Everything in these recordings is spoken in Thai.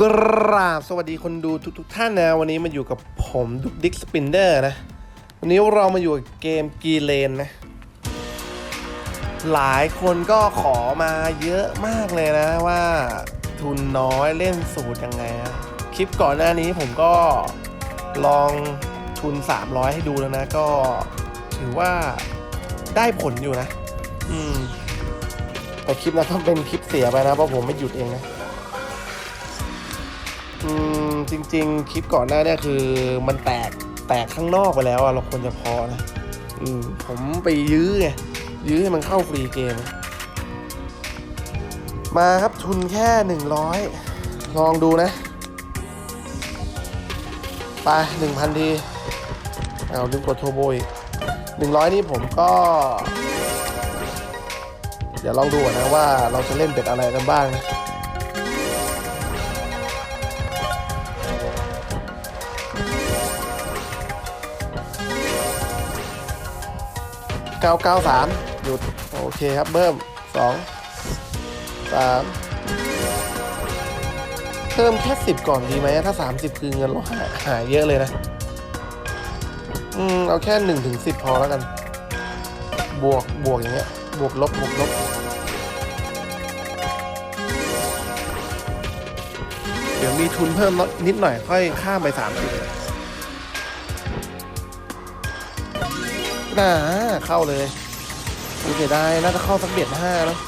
กราบสวัสดีคนดูทุกทท่านนะ วันนี้มาอยู่กับผมดุกดิกสปินเดอร์นะ วันนี้เรามาอยู่กับเกมกีเลนนะ หลายคนก็ขอมาเยอะมากเลยนะว่าทุนน้อยเล่นสูตรยังไงอะคลิปก่อนหน้านี้ผมก็ลองทุน 300 ให้ดูแล้วนะ ก็ถือว่าได้ผลอยู่นะ อืมแต่คลิปนั้นก็เป็นคลิปเสียไปนะเพราะผมไม่หยุดเองนะ อืมจริง ๆ คลิปก่อนหน้าเนี่ยคือมันแตกแตกข้างนอกไปแล้วอะเราควรจะพอนะอืมผมไปยื้อไงยื้อให้มันเข้าฟรีเกม มาครับทุนแค่หนึ่งร้อยลองดูนะ ไปหนึ่งพันทีเอาลืมกดโทรโบอีกหนึ่งร้อยนี่ผมก็ เดี๋ยวลองดูก่อนนะว่าเราจะเล่นเป็ดอะไรกันบ้างนะ 993 หยุด โอเคครับ เบิ่ม2 3 เพิ่มแค่ 10 ก่อนดีไหม ถ้า 30 คือเงินเราหายหายเยอะเลยนะ อืม เอาแค่ 1 ถึง 10 พอแล้วกัน บวก บวกอย่างเงี้ย บวกลบ บวกลบเดี๋ยวมีทุนเพิ่มนิดหน่อยค่อยข้ามไป 30 นาเข้าเลยกูเสียดายน่าจะเข้าสักเบียดห้าเนอะ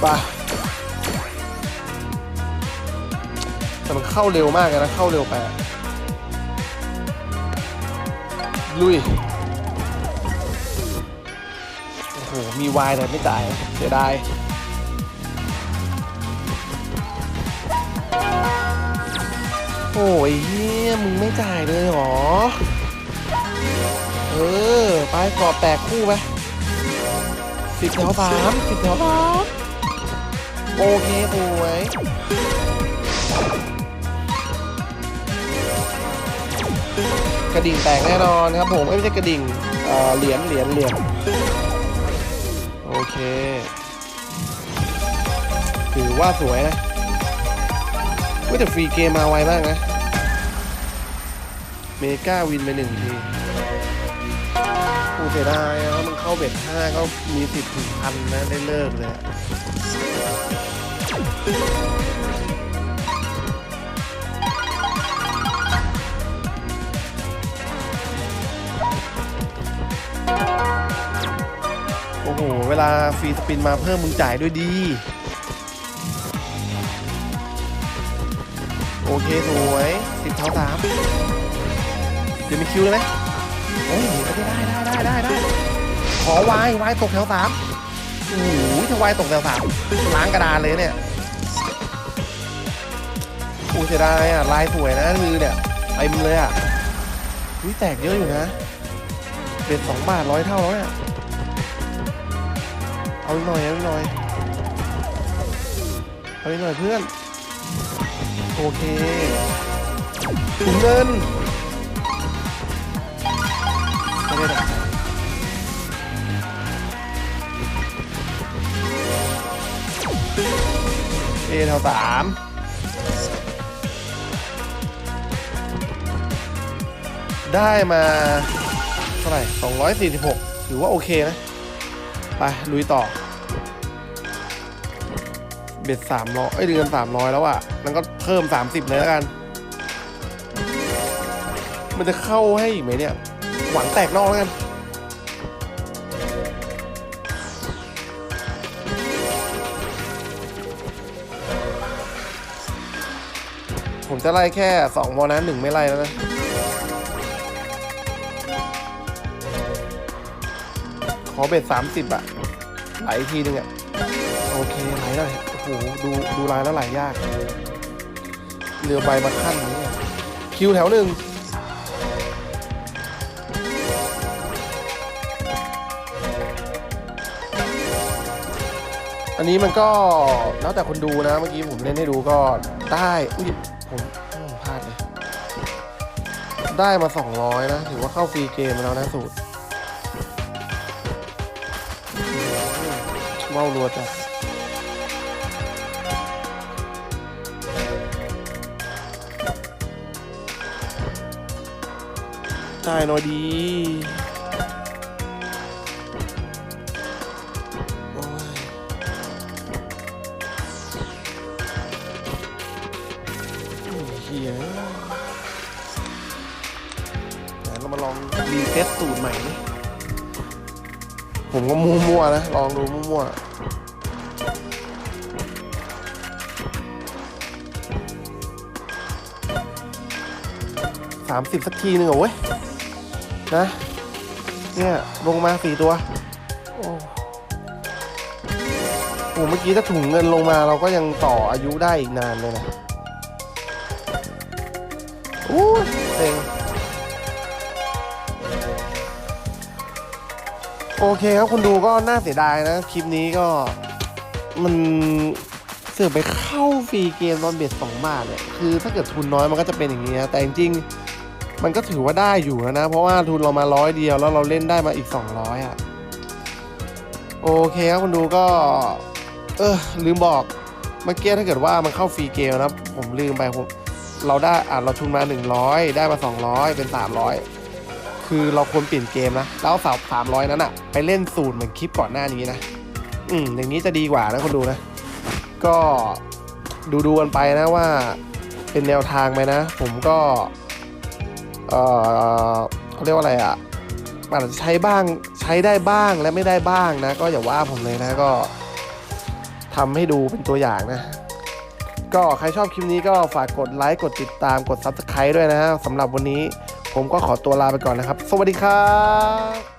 ไปแต่มันเข้าเร็วมากเลยนะ เข้าเร็วไป ลุย โอ้โห มีวายแต่ไม่จ่ายเสียดาย โอ้ยเฮียมึงไม่จ่ายเลยเหรอ เออ ไปกรอบแตกคู่ไปสิบแถวสามสิบแถวสามโอเคสวยกระดิ่งแตกแน่นอนครับผมไม่ใช่กระดิ่งเอ่อเหรียญเหรียญเหรียญโอเค ถือว่าสวยนะ เว้ยแต่ฟรีเกมมาไวมากนะ เมกาวินไปหนึ่งทีกูเสียดายอะมันเข้าเบ็ดห้าก็มีสิทธิ์ถึงพันนะ ได้เลิกเลยโอ้โห เวลาฟรีสปินมาเพิ่มมึงจ่ายด้วยดี โอเคสวยสิบเท้าสามเดี๋ยวมีคิวเลยไหมโอ้ยได้ได้ได้ได้ได้ขอวายวายตกแถวสามโอ้โหถ้าวายตกแถวสามล้างกระดานเลยเนี่ยโอ้เสียดายอะลายสวยนะมือเนี่ยเต็มเลยอะวิแตกเยอะอยู่นะเบ็ดสองบาทร้อยเท่าแล้วเนี่ยเอาหน่อยเอาหน่อยเอาหน่อยเพื่อน โอเคถุงเงินไม่ได้ดอกเอแถวสามได้มาเท่าไหร่246 ถือว่าโอเคนะ ไปลุยต่อ เบ็ดสามร้อยเอ้ยเดือนสามร้อยแล้วอะมันก็เพิ่มสามสิบเลยแล้วกัน มันจะเข้าให้อีกไหมเนี่ย หวังแตกนอกแล้วกันผมจะไล่แค่สองโมนะหนึ่งไม่ไล่แล้วนะ ขอเบ็ดสามสิบอะไหลทีนึงอะโอเค ไหลแล้ว โอ้โหดูดูลายแล้วไหลยากเรือใบมาขั้นนี้คิวแถวหนึ่งอันนี้มันก็แล้วแต่คนดูนะเมื่อกี้ผมเล่นให้ดูก็ได้อุ้ยผมอืมพลาดเลย ได้มา 200 นะ ถือว่าเข้าฟรีเกมแล้วนะสูตรว้าวรัวจัด ได้หน่อยดีโอ้ยเฮียไหนเรามาลองรีเซ็ตสูตรใหม่ ผมก็มั่วๆนะ ลองดูมั่วๆสามสิบสักทีหนึ่งเหรอเว้ย นะ เนี่ยลงมาสี่ตัวโอ้โหเมื่อกี้ถ้าถุงเงินลงมาเราก็ยังต่ออายุได้อีกนานเลยนะอู้เซ็งโอเคครับคุณดูก็น่าเสียดายนะ คลิปนี้ก็มันเสือกไปเข้าฟรีเกมตอนเบ็ดสองบาทเนี่ยคือถ้าเกิดทุนน้อยมันก็จะเป็นอย่างนี้นะแต่จริงๆ มันก็ถือว่าได้อยู่แล้วนะ เพราะว่าทุนเรามาร้อยเดียวแล้วเราเล่นได้มาอีก 200อะโอเคครับคุณดูก็ เออลืมบอกเมื่อกี้ถ้าเกิดว่ามันเข้าฟรีเกมนะผมลืมไปผมเราได้อ่าเราทุนมา 100 ได้มา 200 เป็น 300 คือเราควรเปลี่ยนเกมนะแล้วสาว300นั้นอะไปเล่นสูตรเหมือนคลิปก่อนหน้านี้นะอืมอย่างนี้จะดีกว่านะคุณดูนะ ก็ดูดูกันไปนะว่าเป็นแนวทางไหมนะ ผมก็ เออเขาเรียกว่าอะไรอะ่ะอาจจะใช้บ้างใช้ได้บ้างและไม่ได้บ้างนะ ก็อย่าว่าผมเลยนะก็ทำให้ดูเป็นตัวอย่างนะ ก็ใครชอบคลิปนี้ก็ฝากกดไลค์กดติดตามกด Subscribe ด้วยนะฮะสำหรับวันนี้ผมก็ขอตัวลาไปก่อนนะครับ สวัสดีครับ